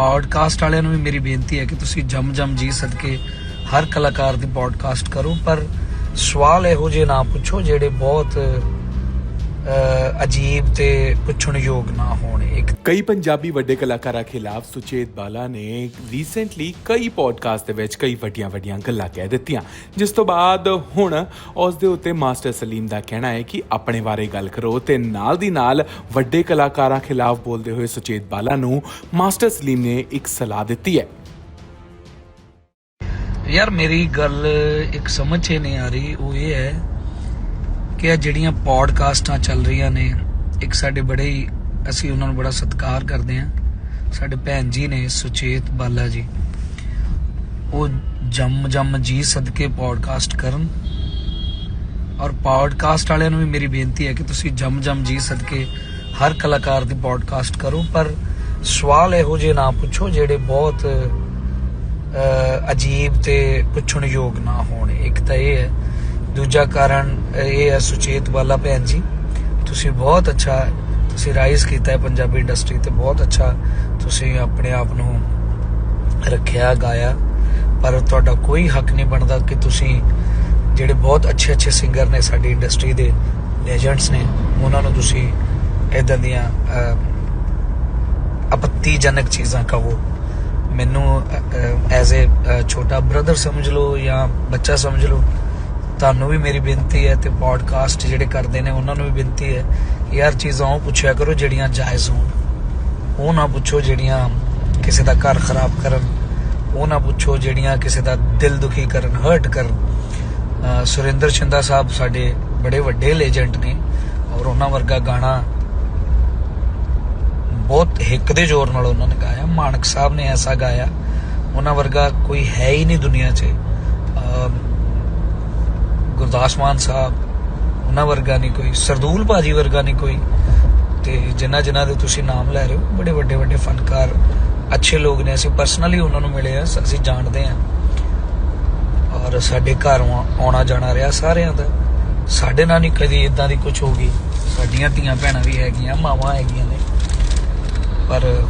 Podcast ਵਾਲਿਆਂ ਨੂੰ ਵੀ ਮੇਰੀ ਬੇਨਤੀ ਹੈ ਕਿ ਤੁਸੀਂ ਜਮ ਜਮ ਜੀ ਸਦਕੇ ਹਰ ਕਲਾਕਾਰ ਦੀ ਪੌਡਕਾਸਟ ਕਰੋ, ਪਰ ਸਵਾਲ ਇਹੋ ਜਿਹੇ ਨਾ ਪੁੱਛੋ ਜਿਹੜੇ ਬਹੁਤ ਅਜੀਬ ਤੇ ਪੁੱਛਣ ਯੋਗ ਨਾ ਹੋਣ ਇੱਕ। ਕਈ ਪੰਜਾਬੀ ਵੱਡੇ ਕਲਾਕਾਰਾਂ ਖਿਲਾਫ ਸੁਚੇਤ ਬਾਲਾ ਨੇ ਰੀਸੈਂਟਲੀ ਕਈ ਪੋਡਕਾਸਟ ਦੇ ਵਿੱਚ ਕਈ ਵੱਡੀਆਂ-ਵੱਡੀਆਂ ਗੱਲਾਂ ਕਹਿ ਦਿੱਤੀਆਂ। ਜਿਸ ਤੋਂ ਬਾਅਦ ਹੁਣ ਉਸ ਦੇ ਉੱਤੇ ਮਾਸਟਰ ਸਲੀਮ ਦਾ ਕਹਿਣਾ ਹੈ ਕਿ ਆਪਣੇ ਬਾਰੇ ਗੱਲ ਕਰੋ ਤੇ ਨਾਲ ਦੀ ਨਾਲ ਵੱਡੇ ਕਲਾਕਾਰਾਂ ਖਿਲਾਫ ਬੋਲਦੇ ਹੋਏ ਸੁਚੇਤ ਬਾਲਾ ਨੂੰ ਮਾਸਟਰ ਸਲੀਮ ਨੇ ਇੱਕ ਸਲਾਹ ਦਿੱਤੀ ਹੈ। ਯਾਰ ਮੇਰੀ ਗੱਲ ਇੱਕ ਸਮਝ ਨਹੀਂ ਆ ਰਹੀ ਉਹ ਇਹ ਹੈ ਕਿ ਇਹ ਜਿਹੜੀਆਂ ਪੌਡਕਾਸਟਾਂ ਚੱਲ ਰਹੀਆਂ ਨੇ, ਇੱਕ ਸਾਡੇ ਬੜੇ ਹੀ, ਅਸੀਂ ਉਹਨਾਂ ਨੂੰ ਬੜਾ ਸਤਿਕਾਰ ਕਰਦੇ ਹਾਂ। ਸਾਡੇ ਭੈਣ ਜੀ ਨੇ, ਸੁਚੇਤ ਬਾਲਾ ਜੀ। ਉਹ ਜੰਮ ਜੰਮ ਜੀ ਸਦਕੇ ਪੌਡਕਾਸਟ ਕਰਨ। ਔਰ ਪੌਡਕਾਸਟ ਵਾਲਿਆਂ ਨੂੰ ਵੀ ਮੇਰੀ ਬੇਨਤੀ ਹੈ ਕਿ ਤੁਸੀਂ ਜੰਮ ਜੰਮ ਜੀ ਸਦਕੇ ਹਰ ਕਲਾਕਾਰ ਦੀ ਪੌਡਕਾਸਟ ਕਰੋ, ਪਰ ਸਵਾਲ ਇਹੋ ਜਿਹੇ ਨਾ ਪੁੱਛੋ ਜਿਹੜੇ ਬਹੁਤ ਅਜੀਬ ਤੇ ਪੁੱਛਣ ਯੋਗ ਨਾ ਹੋਣ। ਇੱਕ ਤਾਂ ਇਹ ਹੈ ਦੂਜਾ ਕਾਰਨ ਇਹ ਹੈ ਸੁਚੇਤ ਵਾਲਾ ਭੈਣ ਜੀ। ਤੁਸੀਂ ਬਹੁਤ ਅੱਛਾ ਤੁਸੀਂ ਰਾਈਜ਼ ਕੀਤਾ ਹੈ ਪੰਜਾਬੀ ਇੰਡਸਟਰੀ ਤੇ ਬਹੁਤ ਅੱਛਾ ਤੁਸੀਂ ਆਪਣੇ ਆਪ ਨੂੰ ਰੱਖਿਆ ਗਾਇਆ। ਪਰ ਤੁਹਾਡਾ ਕੋਈ ਹੱਕ ਨਹੀਂ ਬਣਦਾ ਕਿ ਤੁਸੀਂ ਜਿਹੜੇ ਬਹੁਤ ਅੱਛੇ ਅੱਛੇ ਸਿੰਗਰ ਨੇ ਸਾਡੀ ਇੰਡਸਟਰੀ ਦੇ ਲੈਜੈਂਡਸ ਨੇ ਉਹਨਾਂ ਨੂੰ ਤੁਸੀਂ ਇਦਾਂ ਦੀਆਂ ਅਹ, ਆਪੱਤੀਜਨਕ ਚੀਜ਼ਾਂ ਕਹੋ। ਮੈਨੂੰ ਐਜ਼ ਅ ਛੋਟਾ ਬ੍ਰਦਰ ਸਮਝ ਲਓ ਜਾਂ ਬੱਚਾ ਸਮਝ ਲਓ ਤੁਹਾਨੂੰ ਵੀ ਮੇਰੀ ਬੇਨਤੀ ਹੈ ਤੇ ਪੋਡਕਾਸਟ ਜਿਹੜੇ ਕਰਦੇ ਨੇ, ਉਹਨਾਂ ਨੂੰ ਵੀ ਬੇਨਤੀ ਹੈ ਕਿ ਯਾਰ ਚੀਜ਼ਾਂ ਉਹ ਪੁੱਛਿਆ ਕਰੋ ਜਿਹੜੀਆਂ ਜਾਇਜ਼ ਹੋਣ। ਉਹ ਨਾ ਪੁੱਛੋ ਜਿਹੜੀਆਂ ਕਿਸੇ ਦਾ ਘਰ ਖਰਾਬ ਕਰਨ, ਉਹ ਨਾ ਪੁੱਛੋ ਜਿਹੜੀਆਂ ਕਿਸੇ ਦਾ ਦਿਲ ਦੁਖੀ ਕਰਨ ਹਰਟ ਕਰਨ। ਸੁਰਿੰਦਰ ਛਿੰਦਾ ਸਾਹਿਬ ਸਾਡੇ ਬੜੇ ਵੱਡੇ ਲੈਜੈਂਡ ਨੇ ਔਰ ਉਹਨਾਂ ਵਰਗਾ ਗਾਣਾ ਬਹੁਤ ਹਿੱਕ ਦੇ ਜ਼ੋਰ ਨਾਲ ਉਹਨਾਂ ਨੇ ਗਾਇਆ। ਮਾਨਕ ਸਾਹਿਬ ਨੇ ਐਸਾ ਗਾਇਆ। ਉਹਨਾਂ ਵਰਗਾ ਕੋਈ ਹੈ ਹੀ ਨਹੀਂ ਦੁਨੀਆ 'ਚ। ਗੁਰਦਾਸ ਮਾਨ ਸਾਹਿਬ, ਉਹਨਾਂ ਵਰਗਾ ਨਹੀਂ ਕੋਈ, ਸਰਦੂਲ ਭਾਜੀ ਵਰਗਾ ਨਹੀਂ ਕੋਈ। ਤੇ ਜਿਨ੍ਹਾਂ ਜਿਨ੍ਹਾਂ ਦੇ ਤੁਸੀਂ ਨਾਮ ਲੈ ਰਹੇ ਹੋ, ਬੜੇ ਵੱਡੇ ਵੱਡੇ ਫਨਕਾਰ, ਅੱਛੇ ਲੋਕ ਨੇ। ਅਸੀਂ ਪਰਸਨਲੀ ਉਹਨਾਂ ਨੂੰ ਮਿਲੇ ਆ ਅਸੀਂ ਜਾਣਦੇ ਆ। ਔਰ ਸਾਡੇ ਘਰ ਆਉਣਾ ਜਾਣਾ ਰਿਹਾ ਸਾਰਿਆਂ ਦਾ। ਸਾਡੇ ਨਾਲ ਨਹੀਂ ਕਦੀ ਇਦਾਂ ਦੀ ਕੁਝ ਹੋ ਗਈ। ਸਾਡੀਆਂ ਧੀਆਂ ਭੈਣਾਂ ਵੀ ਹੈਗੀਆਂ, ਮਾਵਾਂ ਹੈਗੀਆਂ ਨੇ। ਪਰ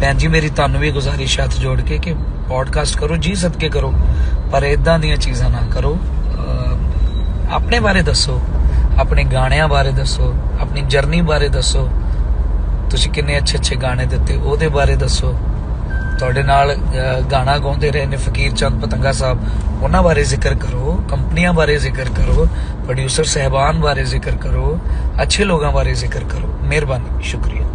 ਭੈਣ ਜੀ, ਮੇਰੀ ਤੁਹਾਨੂੰ ਵੀ ਗੁਜ਼ਾਰਿਸ਼ ਹੱਥ ਜੋੜ ਕੇ ਕਿ ਪੋਡਕਾਸਟ ਕਰੋ, ਜੀ ਸਦਕੇ ਕਰੋ। ਪਰ ਇਦਾਂ ਦੀਆਂ ਚੀਜ਼ਾਂ ਨਾ ਕਰੋ। ਆਪਣੇ ਬਾਰੇ ਦੱਸੋ, ਆਪਣੇ ਗਾਣਿਆਂ ਬਾਰੇ ਦੱਸੋ, ਆਪਣੀ ਜਰਨੀ ਬਾਰੇ ਦੱਸੋ। ਤੁਸੀਂ ਕਿੰਨੇ ਅੱਛੇ ਅੱਛੇ ਗਾਣੇ ਦਿੱਤੇ, ਉਹਦੇ ਬਾਰੇ ਦੱਸੋ। ਤੁਹਾਡੇ ਨਾਲ ਗਾਣਾ ਗਾਉਂਦੇ ਰਹੇ ਨੇ ਫਕੀਰ ਚੰਦ ਪਤੰਗਾ ਸਾਹਿਬ। ਉਹਨਾਂ ਬਾਰੇ ਜ਼ਿਕਰ ਕਰੋ, ਕੰਪਨੀਆਂ ਬਾਰੇ ਜ਼ਿਕਰ ਕਰੋ ਪ੍ਰੋਡਿਊਸਰ ਸਹਿਬਾਨ ਬਾਰੇ ਜ਼ਿਕਰ ਕਰੋ, ਅੱਛੇ ਲੋਕਾਂ ਬਾਰੇ ਜ਼ਿਕਰ ਕਰੋ। ਮਿਹਰਬਾਨੀ, ਸ਼ੁਕਰੀਆ।